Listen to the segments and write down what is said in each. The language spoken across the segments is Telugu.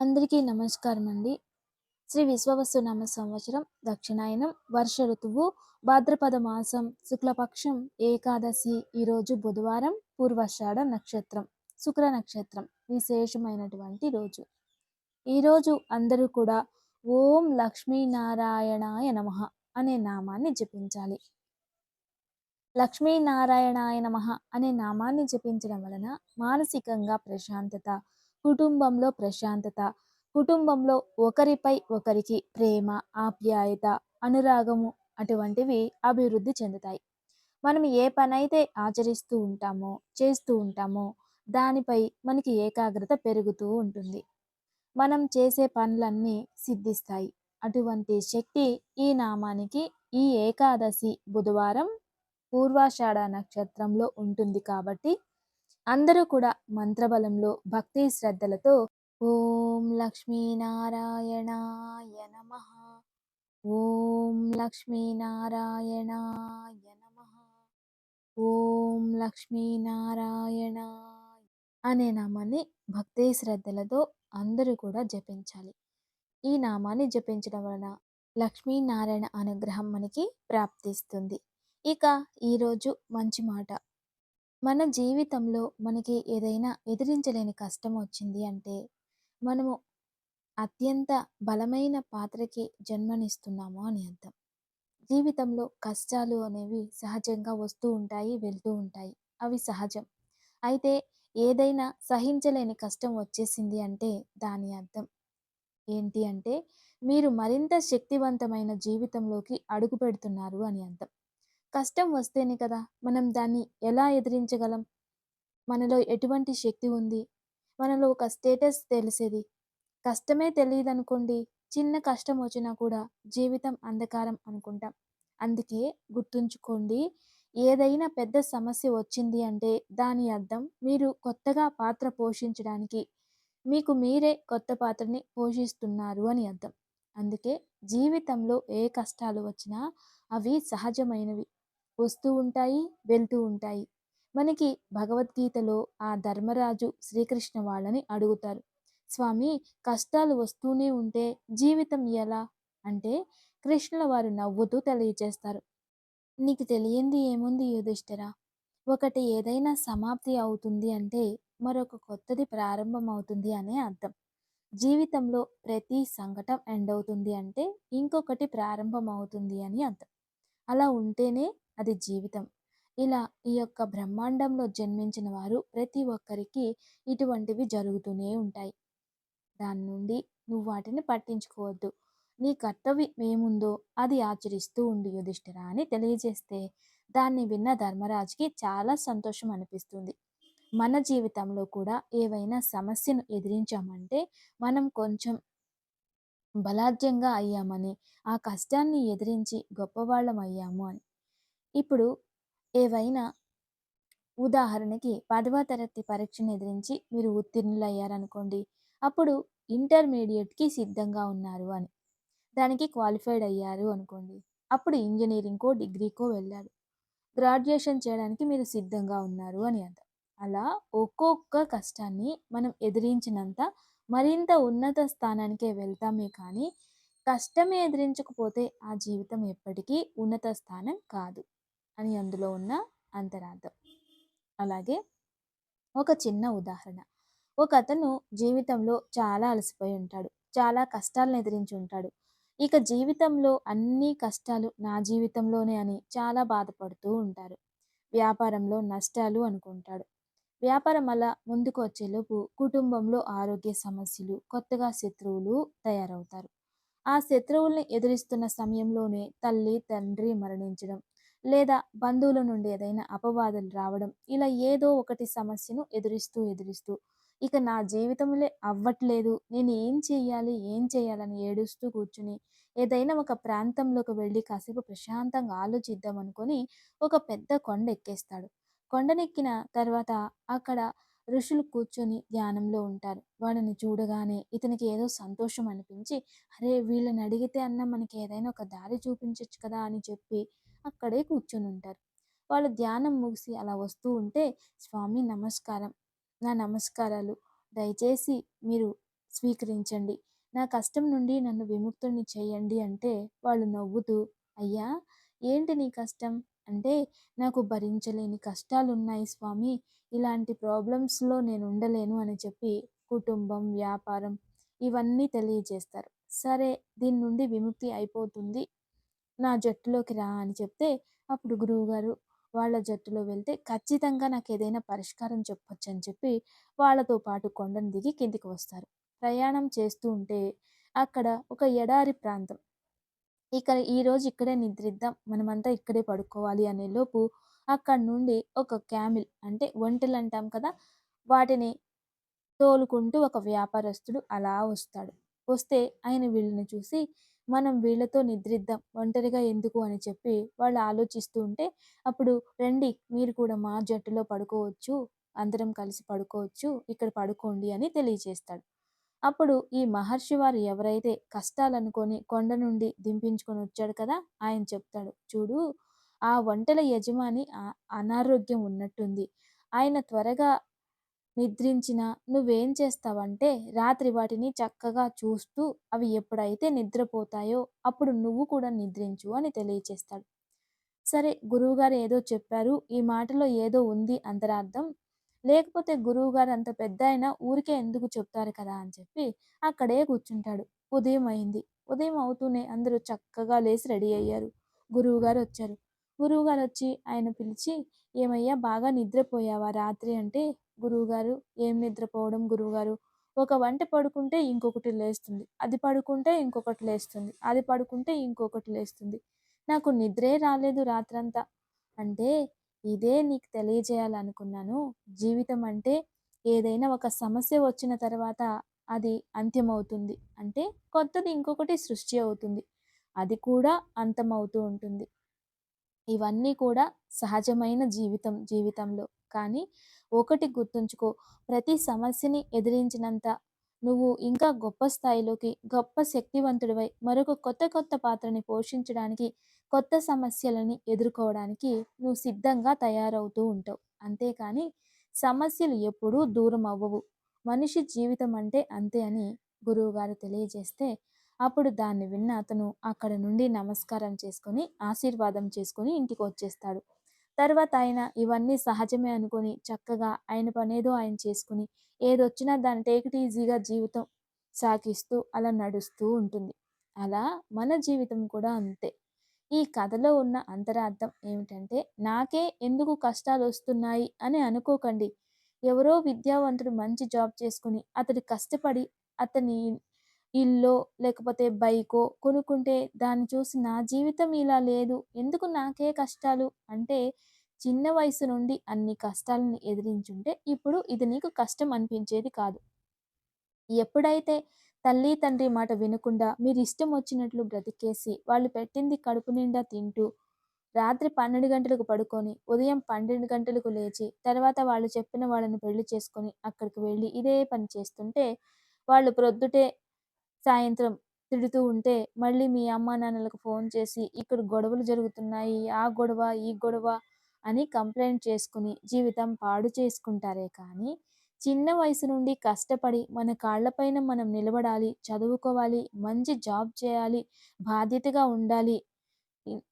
అందరికీ నమస్కారం అండి శ్రీ విశ్వవస్తు నామ సంవత్సరం దక్షిణాయనం. వర్ష ఋతువు భాద్రపద మాసం శుక్లపక్షం ఏకాదశి ఈరోజు బుధవారం పూర్వాషాఢ నక్షత్రం శుక్ర నక్షత్రం విశేషమైనటువంటి రోజు. ఈరోజు అందరూ కూడా ఓం లక్ష్మీనారాయణాయ నమ అనే నామాన్ని జపించాలి. లక్ష్మీనారాయణాయ నమ అనే నామాన్ని జపించడం వలన మానసికంగా ప్రశాంతత కుటుంబంలో ప్రశాంతత కుటుంబంలో ఒకరిపై ఒకరికి ప్రేమ ఆప్యాయత అనురాగము అటువంటివి అభివృద్ధి చెందుతాయి. మనం ఏ పనైతే ఆచరిస్తూ ఉంటామో చేస్తూ ఉంటామో దానిపై మనకి ఏకాగ్రత పెరుగుతూ ఉంటుంది. మనం చేసే పనులన్నీ సిద్ధిస్తాయి. అటువంటి శక్తి ఈ నామానికి ఈ ఏకాదశి బుధవారం పూర్వాషాఢ నక్షత్రంలో ఉంటుంది కాబట్టి అందరూ కూడా మంత్రబలంలో భక్తి శ్రద్ధలతో ఓం లక్ష్మీనారాయణాయ నమ. ఓం లక్ష్మీనారాయణాయ నమ. ఓం లక్ష్మీనారాయణ అనే నామాన్ని భక్తి శ్రద్ధలతో అందరూ కూడా జపించాలి. ఈ నామాన్ని జపించడం వలన లక్ష్మీనారాయణ అనుగ్రహం మనకి ప్రాప్తిస్తుంది. ఇక ఈరోజు మంచి మాట. మన జీవితంలో మనకి ఏదైనా ఎదిరించలేని కష్టం వచ్చింది అంటే మనము అత్యంత బలమైన పాత్రకి జన్మనిస్తున్నాము అని అర్థం. జీవితంలో కష్టాలు అనేవి సహజంగా వస్తూ ఉంటాయి వెళ్తూ ఉంటాయి. అవి సహజం. అయితే ఏదైనా సహించలేని కష్టం వచ్చేసింది అంటే దాని అర్థం ఏంటి అంటే మీరు మరింత శక్తివంతమైన జీవితంలోకి అడుగు పెడుతున్నారు అని అర్థం. కష్టం వస్తేనే కదా మనం దాన్ని ఎలా ఎదిరించగలం? మనలో ఎటువంటి శక్తి ఉంది? మనలో ఒక స్టేటస్ తెలిసేది? కష్టమే తెలియదు అనుకోండి చిన్న కష్టం వచ్చినా కూడా జీవితం అంధకారం అనుకుంటాం. అందుకే గుర్తుంచుకోండి ఏదైనా పెద్ద సమస్య వచ్చింది అంటే దాని అర్థం మీరు కొత్తగా పాత్ర పోషించడానికి మీకు మీరే కొత్త పాత్రని పోషిస్తున్నారు అని అర్థం. అందుకే జీవితంలో ఏ కష్టాలు వచ్చినా అవి సహజమైనవి. వస్తూ ఉంటాయి వెళ్తూ ఉంటాయి. మనకి భగవద్గీతలో ఆ ధర్మరాజు శ్రీకృష్ణ వాళ్ళని అడుగుతారు. స్వామి కష్టాలు వస్తూనే ఉంటే జీవితం ఎలా? అంటే కృష్ణుల వారు నవ్వుతూ తెలియజేస్తారు నీకు తెలియంది ఏముంది యుధిష్ఠిరా? ఒకటి ఏదైనా సమాప్తి అవుతుంది అంటే మరొక కొత్తది ప్రారంభం అవుతుంది అనే అర్థం. జీవితంలో ప్రతి సంఘటన ఎండ్ అవుతుంది అంటే ఇంకొకటి ప్రారంభం అవుతుంది అని అర్థం. అలా ఉంటేనే అది జీవితం. ఇలా ఈ యొక్క బ్రహ్మాండంలో జన్మించిన వారు ప్రతి ఒక్కరికి ఇటువంటివి జరుగుతూనే ఉంటాయి. దాని నుండి నువ్వు వాటిని పట్టించుకోవద్దు. నీ కర్తవ్యం ఏముందో అది ఆచరిస్తూ ఉండి యుధిష్ఠిరా అని తెలియజేస్తే దాన్ని విన్న ధర్మరాజుకి చాలా సంతోషం అనిపిస్తుంది. మన జీవితంలో కూడా ఏవైనా సమస్యను ఎదిరించామంటే మనం కొంచెం బలాఢ్యంగా అయ్యామని ఆ కష్టాన్ని ఎదిరించి గొప్పవాళ్ళం అయ్యాము అని. ఇప్పుడు ఏవైనా ఉదాహరణకి పదవ తరగతి పరీక్షను ఎదిరించి మీరు ఉత్తీర్ణులయ్యారనుకోండి అప్పుడు ఇంటర్మీడియట్కి సిద్ధంగా ఉన్నారు అని దానికి క్వాలిఫైడ్ అయ్యారు అనుకోండి అప్పుడు ఇంజనీరింగ్కో డిగ్రీకో వెళ్ళారు. గ్రాడ్యుయేషన్ చేయడానికి మీరు సిద్ధంగా ఉన్నారు అని అర్థం. అలా ఒక్కొక్క కష్టాన్ని మనం ఎదిరించినంత మరింత ఉన్నత స్థానానికే వెళ్తామే కానీ కష్టమే ఎదిరించకపోతే ఆ జీవితం ఎప్పటికీ ఉన్నత స్థానం కాదు. అని అందులో ఉన్న అంతరార్థం. అలాగే ఒక చిన్న ఉదాహరణ. ఒక అతను జీవితంలో చాలా అలసిపోయి ఉంటాడు. చాలా కష్టాలను ఎదిరించి ఉంటాడు. ఇక జీవితంలో అన్ని కష్టాలు నా జీవితంలోనే అని చాలా బాధపడుతూ ఉంటారు. వ్యాపారంలో నష్టాలు అనుకుంటాడు. వ్యాపారం అలా ముందుకు వచ్చేలోపు కుటుంబంలో ఆరోగ్య సమస్యలు కొత్తగా శత్రువులు తయారవుతారు. ఆ శత్రువుల్ని ఎదురిస్తున్న సమయంలోనే తల్లి తండ్రి మరణించడం లేదా బంధువుల నుండి ఏదైనా అపవాదాలు రావడం ఇలా ఏదో ఒకటి సమస్యను ఎదురిస్తూ ఎదురిస్తూ ఇక నా జీవితంలో అవ్వట్లేదు నేను ఏం చేయాలి ఏం చేయాలని ఏడుస్తూ కూర్చుని ఏదైనా ఒక ప్రాంతంలోకి వెళ్ళి కాసేపు ప్రశాంతంగా ఆలోచిద్దాం అనుకొని ఒక పెద్ద కొండ ఎక్కేస్తాడు కొండనెక్కిన తర్వాత అక్కడ ఋషులు కూర్చొని ధ్యానంలో ఉంటారు. వాళ్ళని చూడగానే ఇతనికి ఏదో సంతోషం అనిపించి అరే వీళ్ళని అడిగితే అన్న మనకి ఏదైనా ఒక దారి చూపించవచ్చు కదా అని చెప్పి అక్కడే కూర్చొని ఉంటారు వాళ్ళు ధ్యానం ముగిసి అలా వస్తూ ఉంటే స్వామి నమస్కారం నా నమస్కారాలు దయచేసి మీరు స్వీకరించండి. నా కష్టం నుండి నన్ను విముక్తుడిని చేయండి అంటే వాళ్ళు నవ్వుతూ అయ్యా! ఏంటి నీ కష్టం? అంటే నాకు భరించలేని కష్టాలు ఉన్నాయి స్వామి. ఇలాంటి ప్రాబ్లమ్స్‌లో నేను ఉండలేను అని చెప్పి కుటుంబం, వ్యాపారం ఇవన్నీ తెలియజేస్తారు. సరే దీని నుండి విముక్తి అయిపోతుంది. నా జట్టులోకి రా అని చెప్తే అప్పుడు గురువుగారు వాళ్ళ జట్టులో వెళ్తే ఖచ్చితంగా నాకు ఏదైనా పరిష్కారం చెప్పొచ్చని చెప్పి వాళ్ళతో పాటు కొండను దిగి కిందికి వస్తారు. ప్రయాణం చేస్తూ ఉంటే అక్కడ ఒక ఎడారి ప్రాంతం. ఇక్కడ ఈరోజు ఇక్కడే నిద్రిద్దాం. మనమంతా ఇక్కడే పడుకోవాలి అనే లోపు అక్కడ నుండి ఒక క్యామిల్ అంటే ఒంటెలు అంటాం కదా! వాటిని తోలుకుంటూ ఒక వ్యాపారస్తుడు అలా వస్తాడు. వస్తే ఆయన వీళ్ళని చూసి మనం వీళ్ళతో నిద్రిద్దాం ఒంటరిగా ఎందుకు అని చెప్పి వాళ్ళు ఆలోచిస్తూ ఉంటే అప్పుడు రండి మీరు కూడా మా జట్టులో పడుకోవచ్చు అందరం కలిసి పడుకోవచ్చు ఇక్కడ పడుకోండి అని తెలియజేస్తాడు. అప్పుడు ఈ మహర్షి వారు ఎవరైతే కష్టాలనుకొని కొండ నుండి దింపించుకొని వచ్చాడు కదా ఆయన చెప్తాడు చూడు ఆ వంటల యజమాని అనారోగ్యం ఉన్నట్టుంది. ఆయన త్వరగా నిద్రించిన నువ్వేం చేస్తావంటే రాత్రి వాటిని చక్కగా చూస్తూ అవి ఎప్పుడైతే నిద్రపోతాయో అప్పుడు నువ్వు కూడా నిద్రించు అని తెలియచేస్తాడు. సరే గురువుగారు ఏదో చెప్పారు ఈ మాటలో ఏదో ఉంది అంతరార్థం. లేకపోతే గురువుగారు అంత పెద్ద అయినా ఊరికే ఎందుకు చెప్తారు కదా అని చెప్పి అక్కడే కూర్చుంటాడు. ఉదయం అయింది. ఉదయం అవుతూనే అందరూ చక్కగా లేచి రెడీ అయ్యారు. గురువుగారు వచ్చారు. గురువుగారు వచ్చి ఆయన పిలిచి ఏమయ్యా? బాగా నిద్రపోయావా రాత్రి? అంటే గురువుగారు ఏం నిద్రపోవడం గురువుగారు? ఒక వంట పడుకుంటే ఇంకొకటి లేస్తుంది. అది పడుకుంటే ఇంకొకటి లేస్తుంది. అది పడుకుంటే ఇంకొకటి లేస్తుంది. నాకు నిద్రే రాలేదు రాత్రంతా. అంటే ఇదే నీకు తెలియజేయాలనుకున్నాను. జీవితం అంటే ఏదైనా ఒక సమస్య వచ్చిన తర్వాత అది అంత్యమవుతుంది. అంటే కొత్తది ఇంకొకటి సృష్టి అవుతుంది. అది కూడా అంతమవుతూ ఉంటుంది. ఇవన్నీ కూడా సహజమైన జీవితం జీవితంలో. కానీ ఒకటి గుర్తుంచుకో ప్రతి సమస్యని ఎదిరించినంత నువ్వు ఇంకా గొప్ప స్థాయిలోకి గొప్ప శక్తివంతుడివై మరొక కొత్త కొత్త పాత్రని పోషించడానికి కొత్త సమస్యలని ఎదుర్కోవడానికి నువ్వు సిద్ధంగా తయారవుతూ ఉంటావు. అంతేకాని సమస్యలు ఎప్పుడూ దూరం అవ్వవు. మనిషి జీవితం అంటే అంతే అని గురువుగారు తెలియజేస్తే అప్పుడు దాన్ని విన్న అతను అక్కడ నుండి నమస్కారం చేసుకొని ఆశీర్వాదం చేసుకొని ఇంటికి వచ్చేస్తాడు. తర్వాత ఆయన ఇవన్నీ సహజమే అనుకొని చక్కగా ఆయన పనేదో ఆయన చేసుకుని ఏదొచ్చినా దాన్ని టేకిట్ ఈజీగా జీవితం సాగిస్తూ అలా నడుస్తూ ఉంటుంది. అలా మన జీవితం కూడా అంతే. ఈ కథలో ఉన్న అంతరార్థం ఏమిటంటే నాకే ఎందుకు కష్టాలు వస్తున్నాయి అని అనుకోకండి. ఎవరో విద్యావంతుడు మంచి జాబ్ చేసుకుని అతడు కష్టపడి అతని ఇల్లో లేకపోతే బైకో కొనుక్కుంటే దాన్ని చూసి నా జీవితం ఇలా లేదు ఎందుకు నాకే కష్టాలు? అంటే చిన్న వయసు నుండి అన్ని కష్టాలను ఎదిరించుంటే ఇప్పుడు ఇది నీకు కష్టం అనిపించేది కాదు. ఎప్పుడైతే తల్లి తండ్రి మాట వినకుండా మీరు ఇష్టం వచ్చినట్లు బ్రతికేసి వాళ్ళు పెట్టింది కడుపు నిండా తింటూ రాత్రి పన్నెండు గంటలకు పడుకొని ఉదయం పన్నెండు గంటలకు లేచి తర్వాత వాళ్ళు చెప్పిన వాళ్ళని పెళ్ళి చేసుకొని అక్కడికి వెళ్ళి ఇదే పని చేస్తుంటే వాళ్ళు ప్రొద్దుటే సాయంత్రం తిడుతూ ఉంటే మళ్ళీ మీ అమ్మా నాన్నలకు ఫోన్ చేసి ఇక్కడ గొడవలు జరుగుతున్నాయి ఆ గొడవ ఈ గొడవ అని కంప్లైంట్ చేసుకుని జీవితం పాడు చేసుకుంటారే కానీ చిన్న వయసు నుండి కష్టపడి మన కాళ్ళపైన మనం నిలబడాలి చదువుకోవాలి మంచి జాబ్ చేయాలి బాధ్యతగా ఉండాలి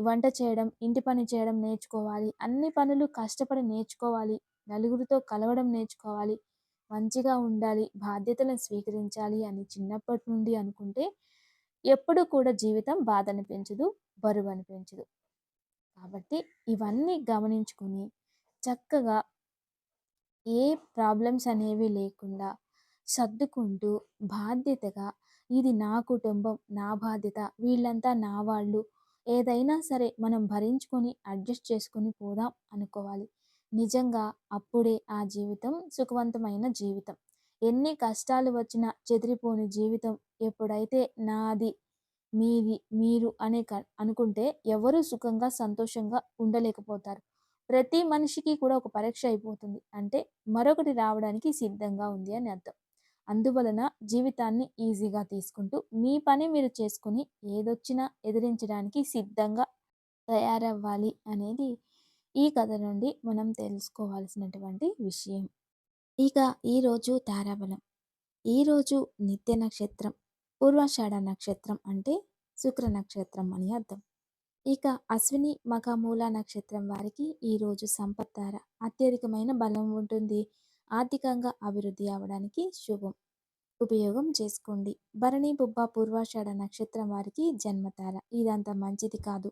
వంట చేయడం ఇంటి పని చేయడం నేర్చుకోవాలి అన్ని పనులు కష్టపడి నేర్చుకోవాలి నలుగురితో కలవడం నేర్చుకోవాలి మంచిగా ఉండాలి బాధ్యతలను స్వీకరించాలి అని చిన్నప్పటి నుండి అనుకుంటే ఎప్పుడు కూడా జీవితం బాధ అనిపించదు బరువు అనిపించదు కాబట్టి ఇవన్నీ గమనించుకొని చక్కగా ఏ ప్రాబ్లమ్స్ అనేవి లేకుండా సర్దుకుంటూ బాధ్యతగా ఇది నా కుటుంబం నా బాధ్యత వీళ్ళంతా నా వాళ్ళు ఏదైనా సరే మనం భరించుకొని అడ్జస్ట్ చేసుకొని పోదాం అనుకోవాలి. నిజంగా అప్పుడే ఆ జీవితం సుఖవంతమైన జీవితం. ఎన్ని కష్టాలు వచ్చినా చెదిరిపోని జీవితం ఎప్పుడైతే నాది మీది మీరు అనే అనుకుంటే ఎవరు సుఖంగా సంతోషంగా ఉండలేకపోతారు. ప్రతి మనిషికి కూడా ఒక పరీక్ష అయిపోతుంది. అంటే మరొకటి రావడానికి సిద్ధంగా ఉంది అని అర్థం. అందువలన జీవితాన్ని ఈజీగా తీసుకుంటూ మీ పని మీరు చేసుకుని ఏదొచ్చినా ఎదిరించడానికి సిద్ధంగా తయారవ్వాలి అనేది ఈ కథ నుండి మనం తెలుసుకోవాల్సినటువంటి విషయం. ఇక ఈరోజు తారాబలం. ఈరోజు నిత్య నక్షత్రం పూర్వాషాఢ నక్షత్రం అంటే శుక్ర నక్షత్రం అని అర్థం. ఇక అశ్విని మఖమూల నక్షత్రం వారికి ఈరోజు సంపత్తార అత్యధికమైన బలం ఉంటుంది. ఆర్థికంగా అభివృద్ధి అవడానికి శుభం. ఉపయోగం చేసుకోండి. భరణి బుబ్బ పూర్వాషాఢ నక్షత్రం వారికి జన్మతార. ఇదంత మంచిది కాదు.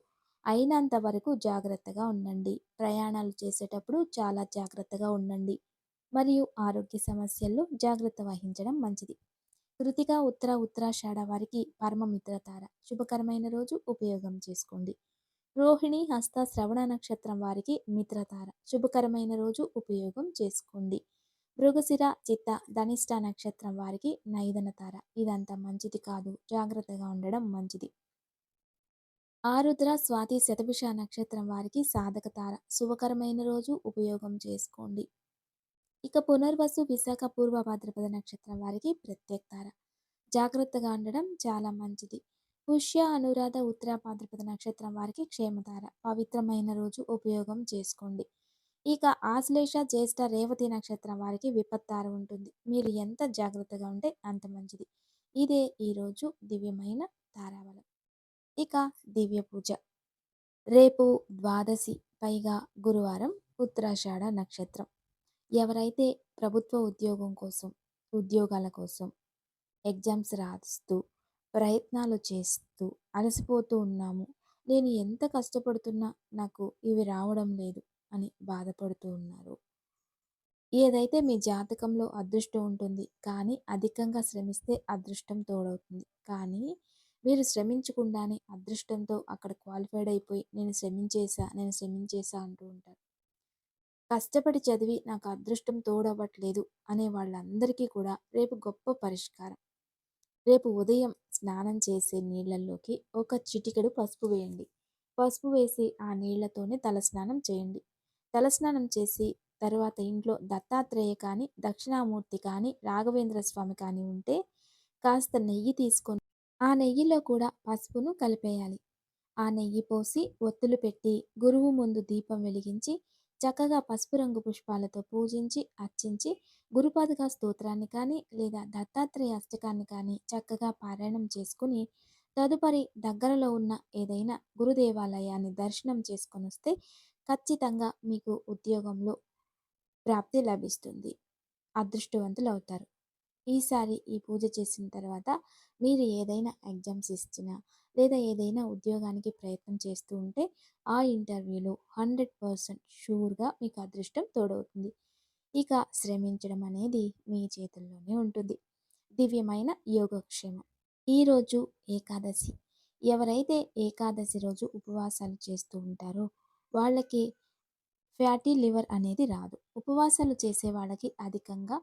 అయినంత వరకు జాగ్రత్తగా ఉండండి. ప్రయాణాలు చేసేటప్పుడు చాలా జాగ్రత్తగా ఉండండి. మరియు ఆరోగ్య సమస్యల్లో జాగ్రత్త వహించడం మంచిది. కృతిక ఉత్తర ఉత్తరాషాఢ వారికి పరమ మిత్రతార శుభకరమైన రోజు ఉపయోగం చేసుకోండి. రోహిణి హస్త శ్రవణ నక్షత్రం వారికి మిత్రతార శుభకరమైన రోజు ఉపయోగం చేసుకోండి. మృగశిర చిత్త ధనిష్ట నక్షత్రం వారికి నైదన తార. ఇదంతా మంచిది కాదు. జాగ్రత్తగా ఉండడం మంచిది. ఆరుద్ర స్వాతి శతభిష నక్షత్రం వారికి సాధక తార శుభకరమైన రోజు ఉపయోగం చేసుకోండి. ఇక పునర్వసు విశాఖ పూర్వ భాద్రపద నక్షత్రం వారికి ప్రత్యేక తార. జాగ్రత్తగా ఉండడం చాలా మంచిది. పుష్య అనురాధ ఉత్తర భాద్రపద నక్షత్రం వారికి క్షేమతార. పవిత్రమైన రోజు ఉపయోగం చేసుకోండి. ఇక ఆశ్లేష జ్యేష్ఠ రేవతి నక్షత్రం వారికి విపత్తార ఉంటుంది. మీరు ఎంత జాగ్రత్తగా ఉంటే అంత మంచిది. ఇదే ఈరోజు దివ్యమైన తారావళం. ఇక దివ్య పూజ. రేపు ద్వాదశి పైగా గురువారం ఉత్తరాషాఢ నక్షత్రం. ఎవరైతే ప్రభుత్వ ఉద్యోగం కోసం ఉద్యోగాల కోసం ఎగ్జామ్స్ రాస్తూ ప్రయత్నాలు చేస్తూ అలసిపోతూ ఉన్నాము నేను ఎంత కష్టపడుతున్నా నాకు ఇవి రావడం లేదు అని బాధపడుతూ ఉన్నారు. ఏదైతే మీ జాతకంలో అదృష్టం ఉంటుంది కానీ అధికంగా శ్రమిస్తే అదృష్టం తోడవుతుంది. కానీ మీరు శ్రమించకుండానే అదృష్టంతో అక్కడ క్వాలిఫైడ్ అయిపోయి నేను శ్రమించేసా నేను శ్రమించేసా అంటూ ఉంటారు. కష్టపడి చదివి నాకు అదృష్టం తోడవ్వట్లేదు అనే వాళ్ళందరికీ కూడా రేపు గొప్ప పరిష్కారం. రేపు ఉదయం స్నానం చేసే నీళ్ళల్లోకి ఒక చిటికెడు పసుపు వేయండి. పసుపు వేసి ఆ నీళ్ళతోనే తలస్నానం చేయండి. తలస్నానం చేసి తర్వాత ఇంట్లో దత్తాత్రేయ కానీ దక్షిణామూర్తి కానీ రాఘవేంద్ర స్వామి కానీ ఉంటే కాస్త నెయ్యి తీసుకొని ఆ నెయ్యిలో కూడా పసుపును కలిపేయాలి. ఆ నెయ్యి పోసి ఒత్తులు పెట్టి గురువు ముందు దీపం వెలిగించి చక్కగా పసుపు రంగు పుష్పాలతో పూజించి అర్చించి గురుపాదుక స్తోత్రాన్ని కానీ లేదా దత్తాత్రేయ అష్టకాన్ని కానీ చక్కగా పారాయణం చేసుకుని తదుపరి దగ్గరలో ఉన్న ఏదైనా గురుదేవాలయాన్ని దర్శనం చేసుకొని వస్తే ఖచ్చితంగా మీకు ఉద్యోగంలో ప్రాప్తి లభిస్తుంది. అదృష్టవంతులు అవుతారు. ఈసారి ఈ పూజ చేసిన తర్వాత మీరు ఏదైనా ఎగ్జామ్స్ ఇచ్చినా లేదా ఏదైనా ఉద్యోగానికి ప్రయత్నం చేస్తూ ఉంటే ఆ ఇంటర్వ్యూలో హండ్రెడ్ పర్సెంట్ షూర్గా మీకు అదృష్టం తోడవుతుంది. ఇక శ్రమించడం అనేది మీ చేతుల్లోనే ఉంటుంది. దివ్యమైన యోగక్షేమం. ఈరోజు ఏకాదశి. ఎవరైతే ఏకాదశి రోజు ఉపవాసాలు చేస్తూ ఉంటారో వాళ్ళకి ఫ్యాటీ లివర్ అనేది రాదు. ఉపవాసాలు చేసే వాళ్ళకి అధికంగా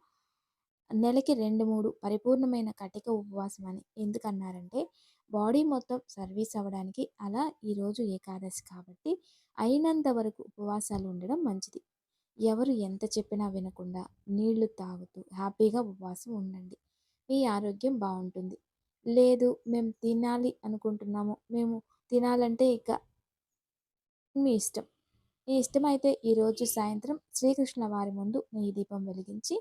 నెలకి రెండు మూడు పరిపూర్ణమైన కటిక ఉపవాసం అని ఎందుకన్నారంటే బాడీ మొత్తం సర్వీస్ అవ్వడానికి అలా ఈరోజు ఏకాదశి కాబట్టి అయినంత వరకు ఉపవాసాలు ఉండడం మంచిది. ఎవరు ఎంత చెప్పినా వినకుండా నీళ్ళు తాగుతూ హ్యాపీగా ఉపవాసం ఉండండి. మీ ఆరోగ్యం బాగుంటుంది. లేదు మేము తినాలి అనుకుంటున్నాము. మేము తినాలంటే ఇక మీ ఇష్టం. మీ ఇష్టమైతే ఈరోజు సాయంత్రం శ్రీకృష్ణ వారి ముందు నెయ్యి దీపం వెలిగించి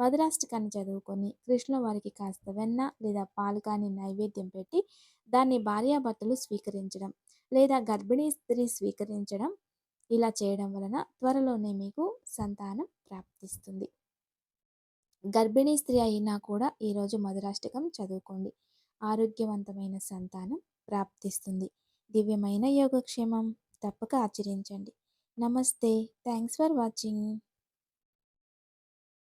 మధురాష్టకాన్ని చదువుకొని కృష్ణ వారికి కాస్త వెన్న లేదా పాలు కానీ నైవేద్యం పెట్టి దాన్ని భార్యాభర్తలు స్వీకరించడం లేదా గర్భిణీ స్త్రీ స్వీకరించడం ఇలా చేయడం వలన త్వరలోనే మీకు సంతానం ప్రాప్తిస్తుంది. గర్భిణీ స్త్రీ అయినా కూడా ఈరోజు మధురాష్టకం చదువుకోండి. ఆరోగ్యవంతమైన సంతానం ప్రాప్తిస్తుంది. దివ్యమైన యోగక్షేమం తప్పక ఆచరించండి. నమస్తే. Thanks for watching.